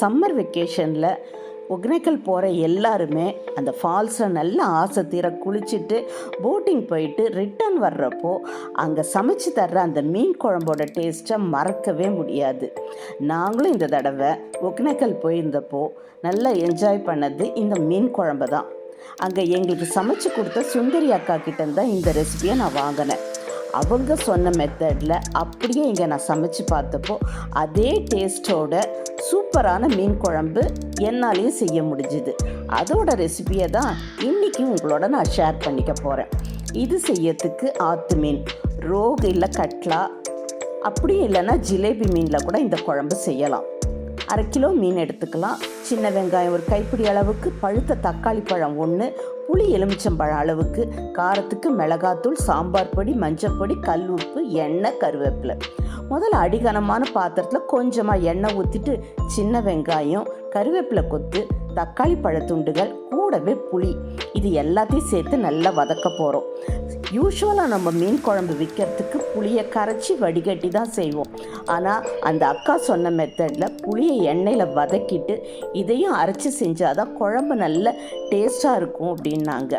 Summer வெக்கேஷனில் Hogenakkal போகிற எல்லாருமே அந்த ஃபால்ஸை நல்லா ஆசை தீர குளிச்சுட்டு போட்டிங் போயிட்டு ரிட்டர்ன் வர்றப்போ அங்கே சமைச்சு தர்ற அந்த மீன் குழம்போட டேஸ்ட்டை மறக்கவே முடியாது. நாங்களும் இந்த தடவை ஒகேனக்கல் போயிருந்தப்போ நல்லா என்ஜாய் பண்ணது இந்த மீன் குழம்பு தான். அங்கே எங்களுக்கு சமைச்சு கொடுத்த சுந்தரி அக்கா கிட்ட தான் இந்த ரெசிபியை நான் வாங்கினேன். அவங்க சொன்ன மெத்தடில் அப்படியே இங்கே நான் சமைச்சு பார்த்தப்போ அதே டேஸ்ட்டோட சூப்பரான மீன் குழம்பு என்னாலையும் செய்ய முடிஞ்சுது. அதோட ரெசிபியை தான் இன்றைக்கி உங்களோட நான் ஷேர் பண்ணிக்க போகிறேன் இது செய்யறதுக்கு ஆத்து மீன் ரோகு இல்லை கட்லா அப்படியும் இல்லைன்னா ஜிலேபி மீனில் கூட இந்த குழம்பு செய்யலாம். அரை கிலோ மீன் எடுத்துக்கலாம். சின்ன வெங்காயம் ஒரு கைப்பிடி அளவுக்கு பழுத்த தக்காளி பழம் ஒன்று புளி எலுமிச்சம்பழம் அளவுக்கு காரத்துக்கு மிளகாத்தூள் சாம்பார் பொடி மஞ்சப்பொடி கல் உப்பு எண்ணெய் கருவேப்பிலை. முதல்ல அடிகனமான பாத்திரத்தில் கொஞ்சமாக எண்ணெய் ஊற்றிட்டு சின்ன வெங்காயம் கருவேப்பிலை கொத்து தக்காளி பழத்துண்டுகள் கூடவே புளி. இது எல்லாத்தையும் சேர்த்து நல்லா வதக்க போகிறோம் யூஸ்வலாக நம்ம மீன் குழம்பு விற்கிறதுக்கு புளியை கரைச்சி வடிகட்டி தான் செய்வோம். ஆனால் அந்த அக்கா சொன்ன மெத்தடில் புளியை எண்ணெயில் வதக்கிட்டு இதையும் அரைச்சி செஞ்சால் தான் குழம்பு நல்ல டேஸ்ட்டாக இருக்கும் அப்படின்னாங்க.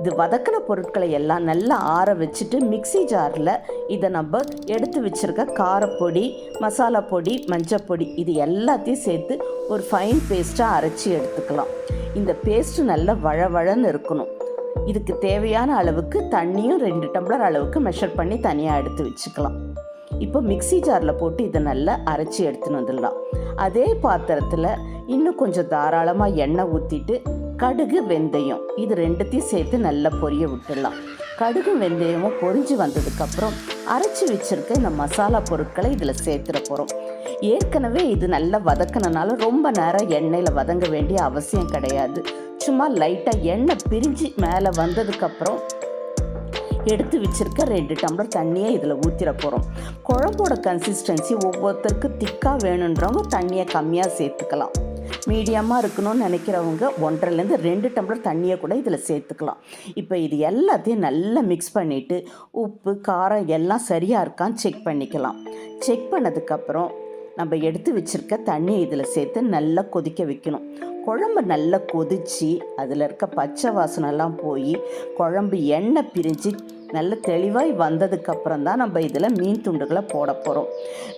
இது வதக்கின பொருட்களை எல்லாம் நல்லா ஆற வச்சுட்டு மிக்ஸி ஜாரில் இதை நம்ம எடுத்து வச்சுருக்க காரப்பொடி மசாலா பொடி மஞ்சப்பொடி இது எல்லாத்தையும் சேர்த்து ஒரு ஃபைன் பேஸ்ட்டாக அரைச்சி எடுத்துக்கலாம். இந்த பேஸ்ட்டு நல்லா வழவழன்னு இருக்கணும். இதுக்கு தேவையான அளவுக்கு தண்ணியும் ரெண்டு டம்ளர் அளவுக்கு மெஷர் பண்ணி தனியாக எடுத்து வச்சுக்கலாம். இப்போ மிக்ஸி ஜாரில் போட்டு இதை நல்லா அரைச்சி எடுத்துன்னு வந்துடலாம். அதே பாத்திரத்தில் இன்னும் கொஞ்சம் தாராளமாக எண்ணெய் ஊற்றிட்டு கடுகு வெந்தயம் இது ரெண்டுத்தையும் சேர்த்து நல்லா பொரிய விட்டுடலாம். கடுகு வெந்தயமும் பொரிஞ்சு வந்ததுக்கப்புறம் அரைச்சி வச்சுருக்க இந்த மசாலா பொருட்களை இதில் சேர்த்துட போகிறோம் ஏற்கனவே இது நல்லா வதக்கினனால ரொம்ப நேரம் எண்ணெயில் வதங்க வேண்டிய அவசியம் கிடையாது. சும்மா லைட்டாக எண்ணெய் பிரிஞ்சு மேலே வந்ததுக்கப்புறம் எடுத்து வச்சுருக்க ரெண்டு டம்ளர் தண்ணியை இதில் ஊற்றிட போகிறோம் குழம்போட கன்சிஸ்டன்சி ஒவ்வொருத்தருக்கு திக்காக வேணுன்றவங்க தண்ணியை கம்மியாக சேர்த்துக்கலாம். மீடியமாக இருக்கணும்னு நினைக்கிறவங்க ஒன்றரைலேருந்து ரெண்டு டம்ளர் தண்ணியை கூட இதில் சேர்த்துக்கலாம். இப்போ இது எல்லாத்தையும் நல்லா மிக்ஸ் பண்ணிவிட்டு உப்பு காரம் எல்லாம் சரியாக இருக்கான்னு செக் பண்ணிக்கலாம். செக் பண்ணதுக்கப்புறம் நம்ம எடுத்து வச்சுருக்க தண்ணியை இதில் சேர்த்து நல்லா கொதிக்க வைக்கணும். குழம்பு நல்லா கொதித்து அதில் இருக்க பச்சை வாசனைலாம் போய் குழம்பு எண்ணெய் பிரிஞ்சு நல்ல தெளிவாய் வந்ததுக்கப்புறம் தான் நம்ம இதில் மீன் துண்டுகளை போட போகிறோம்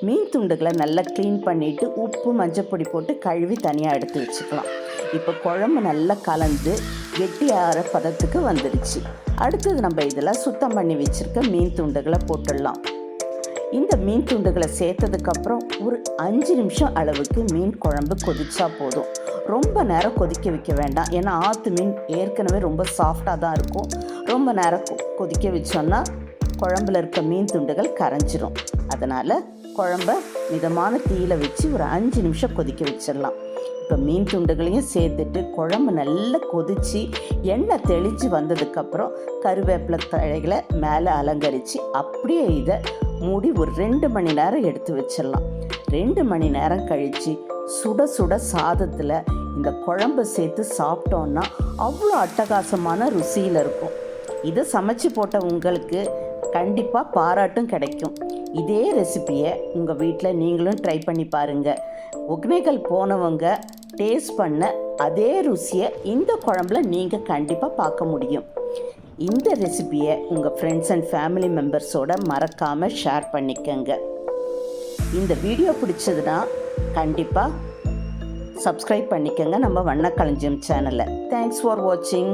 மீன் துண்டுகளை நல்லா க்ளீன் பண்ணிவிட்டு உப்பு மஞ்சப்பொடி போட்டு கழுவி தனியாக எடுத்து வச்சுக்கலாம். இப்போ குழம்பு நல்லா கலந்து கெட்டி ஆற பதத்துக்கு வந்துடுச்சு. அடுத்தது நம்ம இதில் சுத்தம் பண்ணி வச்சுருக்க மீன் துண்டுகளை போட்டுடலாம். இந்த மீன் துண்டுகளை சேர்த்ததுக்கப்புறம் ஒரு அஞ்சு நிமிஷம் அளவுக்கு மீன் குழம்பு கொதிச்சா போதும். ரொம்ப நேரம் கொதிக்க வைக்க வேண்டாம். ஏன்னா ஆற்று மீன் ஏற்கனவே ரொம்ப சாஃப்டாக தான் இருக்கும். ரொம்ப நேரம் கொதிக்க வச்சோன்னா குழம்புல இருக்க மீன் துண்டுகள் கரைஞ்சிரும். அதனால் குழம்ப மிதமான தீயில வச்சு ஒரு அஞ்சு நிமிஷம் கொதிக்க வச்சிடலாம். இப்போ மீன் துண்டுகளையும் சேர்த்துட்டு குழம்பு நல்லா கொதித்து எண்ணெய் தெளித்து வந்ததுக்கப்புறம் கருவேப்பிலை தழைகளை மேலே அலங்கரித்து அப்படியே இதை மூடி ஒரு ரெண்டு மணி நேரம் எடுத்து வச்சிடலாம். ரெண்டு மணி நேரம் கழித்து சுட சுட சாதத்தில் இந்த குழம்பு சேர்த்து சாப்பிட்டோன்னா அவ்வளோ அட்டகாசமான ருசியில் இருக்கும். இதை சமைச்சு போட்ட உங்களுக்கு கண்டிப்பாக பாராட்டும் கிடைக்கும். இதே ரெசிபியை உங்கள் வீட்டில் நீங்களும் ட்ரை பண்ணி பாருங்கள் ஒக்னேகல் போனவங்க டேஸ்ட் பண்ண அதே ருசியை இந்த குழம்புல நீங்கள் கண்டிப்பாக பார்க்க முடியும். இந்த ரெசிபியை உங்கள் ஃப்ரெண்ட்ஸ் அண்ட் ஃபேமிலி மெம்பர்ஸோட மறக்காமல் ஷேர் பண்ணிக்கோங்க. இந்த வீடியோ பிடிச்சதுன்னா கண்டிப்பாக சப்ஸ்கிரைப் பண்ணிக்கோங்க நம்ம வண்ணக்களஞ்சியம் சேனலை தேங்க்ஸ் ஃபார் வாட்சிங்